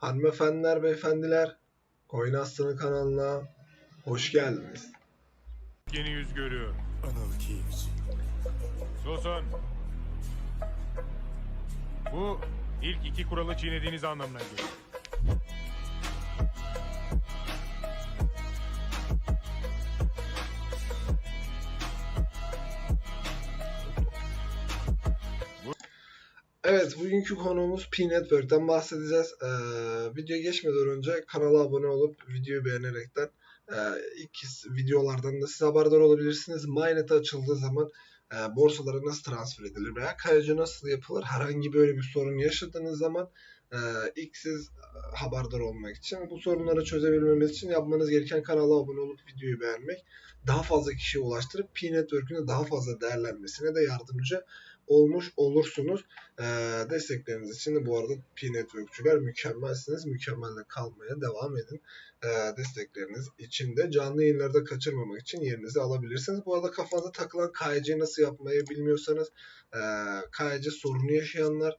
Hanımefendiler, beyefendiler, Coin Aslanı kanalına hoş geldiniz. Yeni yüz görüyor. Analkeyz. Susun. Bu ilk iki kuralı çiğnediğiniz anlamına geliyor. Evet, bugünkü konuğumuz P-Network'ten bahsedeceğiz. Ee, videoya geçmeden önce kanala abone olup videoyu beğenerekten e, ilk videolardan da siz haberdar olabilirsiniz. Mainnet açıldığı zaman e, borsalara nasıl transfer edilir veya kayıcı nasıl yapılır herhangi böyle bir sorun yaşadığınız zaman e, ilk siz haberdar olmak için bu sorunları çözebilmemiz için yapmanız gereken kanala abone olup videoyu beğenmek daha fazla kişiye ulaştırıp P-Network'ün de daha fazla değerlenmesine de yardımcı olmuş olursunuz. Ee, destekleriniz için de bu arada P-Networkçüler mükemmelsiniz. Mükemmel de kalmaya devam edin. Ee, destekleriniz için de canlı yayınlarda kaçırmamak için yerinizi alabilirsiniz. Bu arada kafanıza takılan KYC nasıl yapmayı bilmiyorsanız e, KYC sorunu yaşayanlar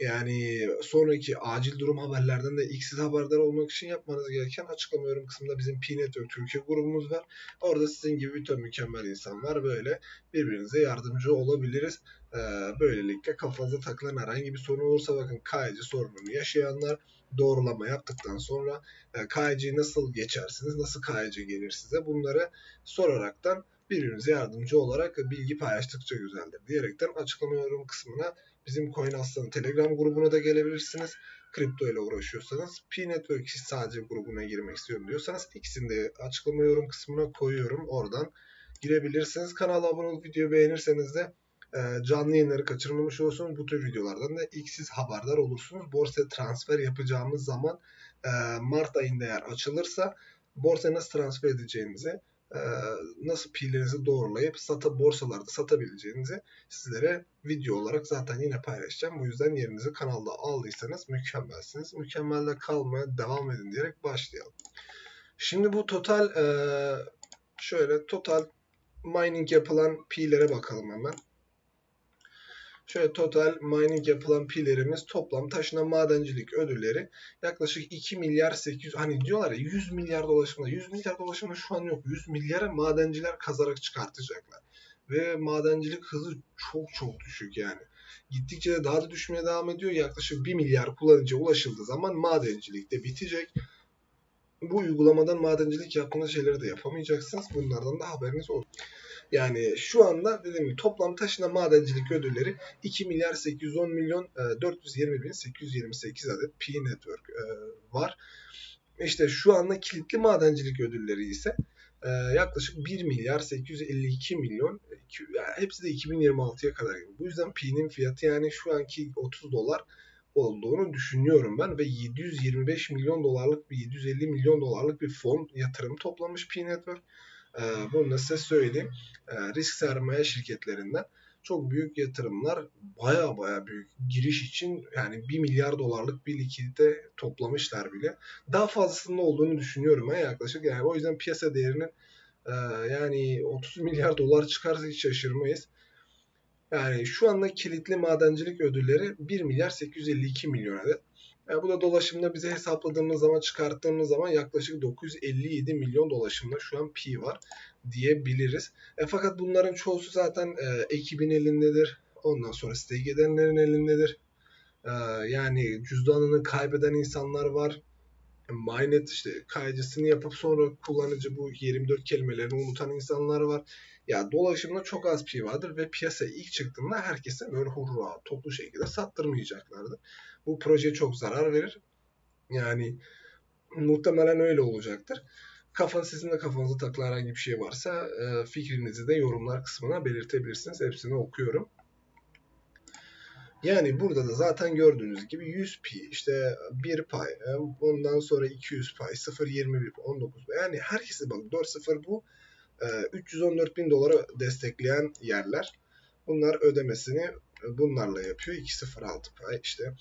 yani sonraki acil durum haberlerden de ilk siz haberdar olmak için yapmanız gereken açıklama yorum kısmında bizim P-Network Türkiye grubumuz var. Orada sizin gibi bütün mükemmel insanlar böyle birbirinize yardımcı olabiliriz. Ee, böylelikle kafanıza takılan herhangi bir sorun olursa bakın KYC sorununu yaşayanlar doğrulama yaptıktan sonra e, KYC'yi nasıl geçersiniz, nasıl KYC gelir size bunları soraraktan birbirinize yardımcı olarak bilgi paylaştıkça güzeldir diyerekten açıklama yorum kısmına bizim Coin Aslanı Telegram grubuna da gelebilirsiniz. Kripto ile uğraşıyorsanız P-Network sadece grubuna girmek istiyorum diyorsanız ikisini de açıklama yorum kısmına koyuyorum. Oradan girebilirsiniz. Kanala abone olup videoyu beğenirseniz de e, canlı yayınları kaçırmamış olursunuz. Bu tür videolardan da ilk siz haberdar olursunuz. Borsaya transfer yapacağımız zaman e, Mart ayında eğer açılırsa borsaya nasıl transfer edeceğinizi e, nasıl pillerinizi doğrulayıp sata borsalarda satabileceğinizi sizlere video olarak zaten yine paylaşacağım. Bu yüzden yerinizi kanalda aldıysanız mükemmelsiniz. Mükemmelde kalmaya devam edin diyerek başlayalım. Şimdi bu total e, şöyle total mining yapılan pilere bakalım hemen. Şöyle total mining yapılan pillerimiz toplam taşınan madencilik ödülleri yaklaşık 2 milyar 800 hani diyorlar ya 100 milyar dolaşımda 100 milyar dolaşımda şu an yok. 100 milyara madenciler kazarak çıkartacaklar. Ve madencilik hızı çok çok düşük yani. Gittikçe de daha da düşmeye devam ediyor. Yaklaşık 1 milyar kullanıcıya ulaşıldığı zaman madencilik de bitecek bu uygulamadan madencilik yaptığınız şeyleri de yapamayacaksınız bunlardan da haberiniz olsun. Yani şu anda dediğim gibi toplam taşınan madencilik ödülleri 2 milyar 810 milyon e, 420 bin 828 adet P Network e, var. İşte şu anda kilitli madencilik ödülleri ise e, yaklaşık 1 milyar 852 milyon yani hepsi de 2026'ya kadar gibi. Bu yüzden P'nin fiyatı yani şu anki 30 dolar olduğunu düşünüyorum ben ve 725 milyon dolarlık bir 750 milyon dolarlık bir fon yatırım toplamış P Network. Ee, bunu da size söyleyeyim. Ee, risk sermaye şirketlerinden çok büyük yatırımlar baya baya büyük giriş için yani 1 milyar dolarlık bir likidite toplamışlar bile. Daha fazlasının olduğunu düşünüyorum ben yaklaşık. Yani o yüzden piyasa değerinin e, yani 30 milyar dolar çıkarsa hiç şaşırmayız. Yani şu anda kilitli madencilik ödülleri 1 milyar 852 milyon adet. Yani bu da dolaşımda bize hesapladığımız zaman çıkarttığımız zaman yaklaşık 957 milyon dolaşımda şu an P var diyebiliriz. E, fakat bunların çoğusu zaten e, ekibin elindedir. Ondan sonra stake edenlerin elindedir. E, yani cüzdanını kaybeden insanlar var. E, Mainnet işte kayıcısını yapıp sonra kullanıcı bu 24 kelimelerini unutan insanlar var. Ya dolaşımda çok az P vardır ve piyasaya ilk çıktığında herkese böyle hurra toplu şekilde sattırmayacaklardı. Bu proje çok zarar verir. Yani muhtemelen öyle olacaktır. Kafan sizin de kafanıza takılan herhangi bir şey varsa e, fikrinizi de yorumlar kısmına belirtebilirsiniz. Hepsini okuyorum. Yani burada da zaten gördüğünüz gibi 100 pi, işte 1 pay, e, ondan sonra 200 pay, 0.21, 19 yani herkese bak 4.0 bu e, 314 bin dolara destekleyen yerler. Bunlar ödemesini e, bunlarla yapıyor. 206 pay işte.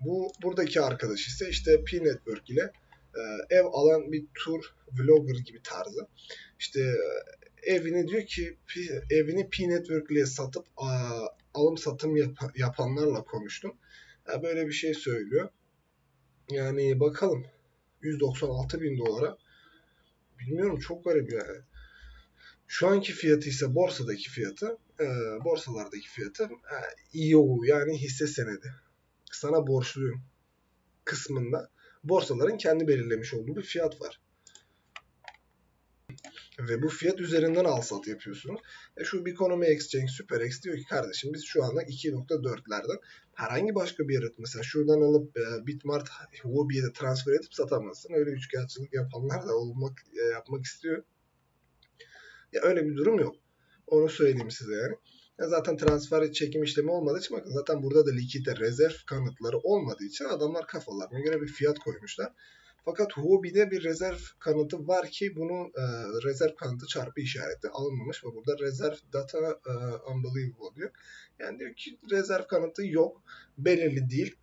Bu buradaki arkadaş ise işte P Network ile e, ev alan bir tur vlogger gibi tarzı. İşte e, evini diyor ki evini P Network ile satıp alım satım yap- yapanlarla konuştum. Böyle bir şey söylüyor. Yani bakalım. 196 bin dolara. Bilmiyorum çok garip yani. Şu anki fiyatı ise borsadaki fiyatı, e, borsalardaki fiyatı e, EO yani hisse senedi. Sana borçluyum kısmında borsaların kendi belirlemiş olduğu bir fiyat var. Ve bu fiyat üzerinden al sat yapıyorsunuz. E şu Bikonomi Exchange, SuperX diyor ki kardeşim biz şu anda 2.4'lerden herhangi başka bir yere mesela şuradan alıp e, Bitmart Huobi'ye de transfer edip satamazsın. Öyle üçkağıtçılık yapanlar da olmak e, yapmak istiyor. Ya öyle bir durum yok. Onu söyleyeyim size yani. Ya zaten transfer çekim işlemi olmadığı için bakın zaten burada da likite rezerv kanıtları olmadığı için adamlar kafalarına göre bir fiyat koymuşlar. Fakat Huobi'de bir rezerv kanıtı var ki bunu e, rezerv kanıtı çarpı işareti alınmamış ve burada rezerv data e, unbelievable diyor. Yani diyor ki rezerv kanıtı yok, belirli değil.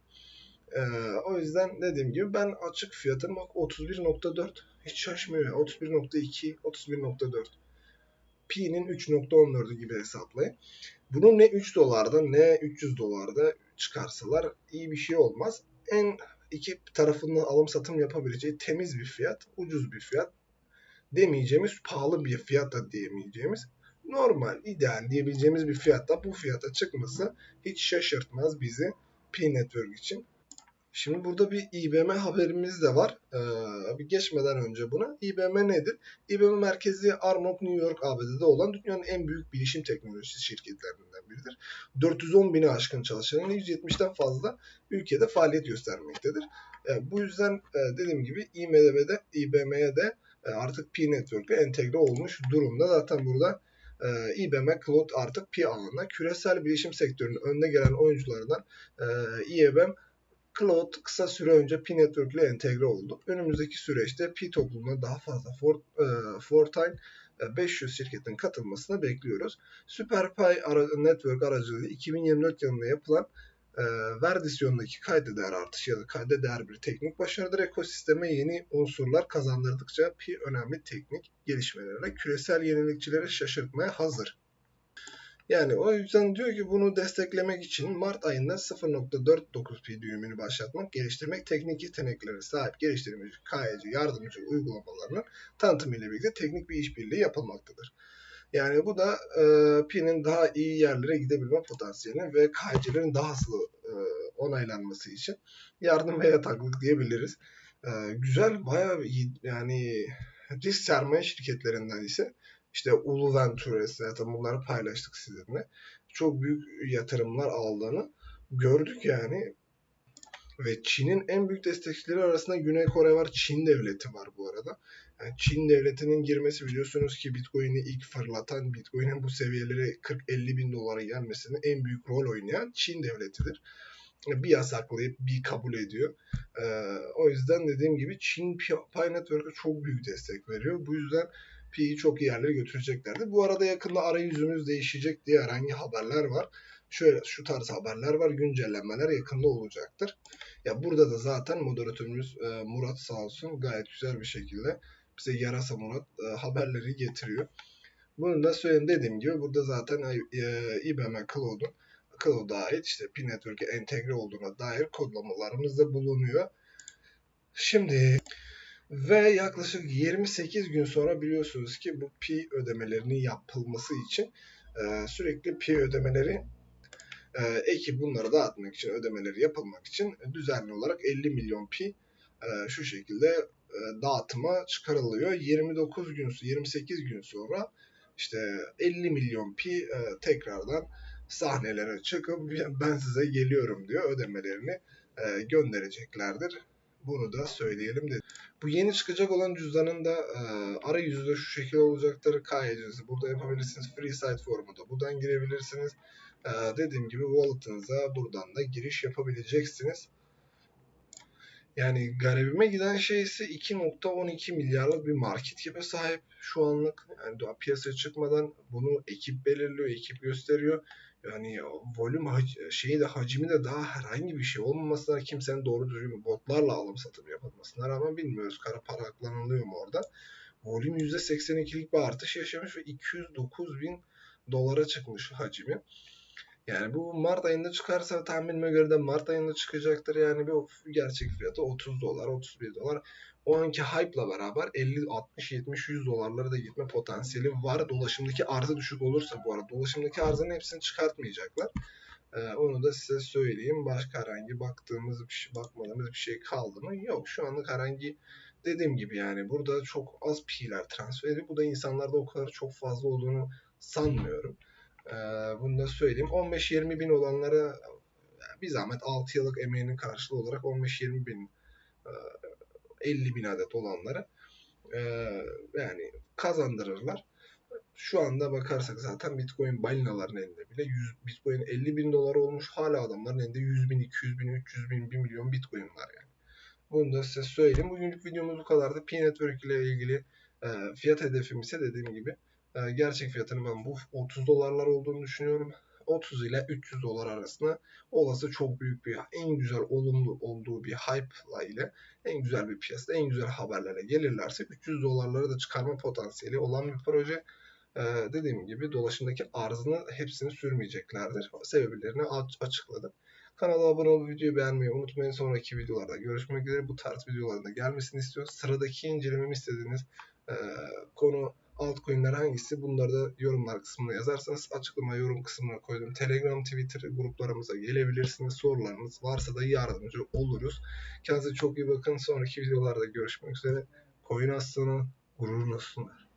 E, o yüzden dediğim gibi ben açık fiyatım bak 31.4 hiç şaşmıyor. 31.2, 31.4. Pi'nin 3.14'ü gibi hesaplayın. Bunu ne 3 dolarda ne 300 dolarda çıkarsalar iyi bir şey olmaz. En iki tarafından alım satım yapabileceği temiz bir fiyat, ucuz bir fiyat demeyeceğimiz, pahalı bir fiyat da diyemeyeceğimiz normal, ideal diyebileceğimiz bir fiyatta bu fiyata çıkması hiç şaşırtmaz bizi P Network için. Şimdi burada bir İBM haberimiz de var. Ee, bir geçmeden önce buna. İBM nedir? İBM merkezi Armonk New York ABD'de olan dünyanın en büyük bilişim teknolojisi şirketlerinden biridir. 410 bini aşkın çalışanın 170'ten fazla ülkede faaliyet göstermektedir. E, bu yüzden e, dediğim gibi İMDB'de, İBM'ye de e, artık P Network'e entegre olmuş durumda. Zaten burada e, IBM Cloud artık Pi alanında küresel bilişim sektörünün önde gelen oyuncularından e, IBM Cloud kısa süre önce Pi Network ile entegre oldu. Önümüzdeki süreçte Pi topluluğuna daha fazla Fort, e, Fortine 500 şirketin katılmasını bekliyoruz. SuperPi ara, Network aracılığıyla 2024 yılında yapılan e, verdisyondaki kayda değer artışı ya da kayda değer bir teknik başarıdır. Ekosisteme yeni unsurlar kazandırdıkça Pi önemli teknik gelişmelerle küresel yenilikçileri şaşırtmaya hazır. Yani o yüzden diyor ki bunu desteklemek için Mart ayında 0.49 pi düğümünü başlatmak, geliştirmek, teknik yeteneklere sahip geliştirmeci, KYC, yardımcı uygulamalarının tanıtımı ile birlikte teknik bir işbirliği yapılmaktadır. Yani bu da e, Pi'nin daha iyi yerlere gidebilme potansiyelini ve KYC'lerin daha hızlı e, onaylanması için yardım ve yataklık diyebiliriz. E, güzel, bayağı yani risk sermaye şirketlerinden ise işte Ulu Ventures zaten bunları paylaştık sizinle. Çok büyük yatırımlar aldığını gördük yani. Ve Çin'in en büyük destekçileri arasında Güney Kore var, Çin devleti var bu arada. Yani Çin devletinin girmesi biliyorsunuz ki Bitcoin'i ilk fırlatan, Bitcoin'in bu seviyelere 40-50 bin dolara gelmesine en büyük rol oynayan Çin devletidir. Bir yasaklayıp bir kabul ediyor. Ee, o yüzden dediğim gibi Çin Pi Network'a çok büyük destek veriyor. Bu yüzden Pi'yi çok iyi yerlere götüreceklerdi. Bu arada yakında arayüzümüz değişecek diye herhangi haberler var. Şöyle şu tarz haberler var. Güncellemeler yakında olacaktır. Ya burada da zaten moderatörümüz e, Murat sağ olsun gayet güzel bir şekilde bize yarasa Murat e, haberleri getiriyor. Bunu da söyleyeyim dediğim gibi burada zaten e, IBM Cloud'un Cloud'a ait işte Pi Network'e entegre olduğuna dair kodlamalarımız da bulunuyor. Şimdi ve yaklaşık 28 gün sonra biliyorsunuz ki bu pi ödemelerinin yapılması için e, sürekli pi ödemeleri e, ekip bunları dağıtmak için ödemeleri yapılmak için düzenli olarak 50 milyon pi e, şu şekilde e, dağıtıma çıkarılıyor. 29 gün 28 gün sonra işte 50 milyon pi e, tekrardan sahnelere çıkıp ben size geliyorum diyor ödemelerini e, göndereceklerdir. Bunu da söyleyelim dedim. Bu yeni çıkacak olan cüzdanın da e, arayüzü şu şekilde olacaktır. KYC'si burada yapabilirsiniz. Free site formu da buradan girebilirsiniz. E, dediğim gibi wallet'ınıza buradan da giriş yapabileceksiniz. Yani garibime giden şey ise 2.12 milyarlık bir market cap'e sahip şu anlık. Yani daha piyasaya çıkmadan bunu ekip belirliyor, ekip gösteriyor yani volüm şeyi de hacmi de daha herhangi bir şey olmamasına kimsenin doğru düzgün botlarla alım satım yapılmasına rağmen bilmiyoruz. Kara para aklanılıyor mu orada. Volüm %82'lik bir artış yaşamış ve 209 bin dolara çıkmış hacmi. Yani bu Mart ayında çıkarsa tahminime göre de Mart ayında çıkacaktır. Yani bir gerçek fiyatı 30 dolar, 31 dolar. O anki hype'la beraber 50, 60, 70, 100 dolarlara da gitme potansiyeli var. Dolaşımdaki arzı düşük olursa bu arada. Dolaşımdaki arzın hepsini çıkartmayacaklar. Ee, onu da size söyleyeyim. Başka herhangi baktığımız bir şey, bakmadığımız bir şey kaldı mı? Yok. Şu anlık herhangi dediğim gibi yani burada çok az P'ler transfer edildi. Bu da insanlarda o kadar çok fazla olduğunu sanmıyorum. Ee, bunu da söyleyeyim. 15-20 bin olanlara bir zahmet 6 yıllık emeğinin karşılığı olarak 15-20 bin e, 50 bin adet olanlara e, yani kazandırırlar. Şu anda bakarsak zaten Bitcoin balinaların elinde bile 100, Bitcoin 50 bin dolar olmuş. Hala adamların elinde 100 bin, 200 bin, 300 bin, 1 milyon Bitcoin var yani. Bunu da size söyleyeyim. Bugünkü videomuz bu kadardı. P-Network ile ilgili e, fiyat hedefim ise dediğim gibi e, gerçek fiyatının ben bu 30 dolarlar olduğunu düşünüyorum. 30 ile 300 dolar arasında olası çok büyük bir en güzel olumlu olduğu bir hype ile en güzel bir piyasada en güzel haberlere gelirlerse 300 dolarlara da çıkarma potansiyeli olan bir proje. Ee, dediğim gibi dolaşımdaki arzını hepsini sürmeyeceklerdir. Sebeplerini açıkladım. Kanala abone olup videoyu beğenmeyi unutmayın. Sonraki videolarda görüşmek üzere. Bu tarz videoların gelmesini istiyoruz. Sıradaki incelememi istediğiniz e, konu altcoin'ler hangisi? Bunları da yorumlar kısmına yazarsanız açıklama yorum kısmına koydum. Telegram, Twitter gruplarımıza gelebilirsiniz. Sorularınız varsa da yardımcı oluruz. Kendinize çok iyi bakın. Sonraki videolarda görüşmek üzere. Coin aslını gururun olsunlar.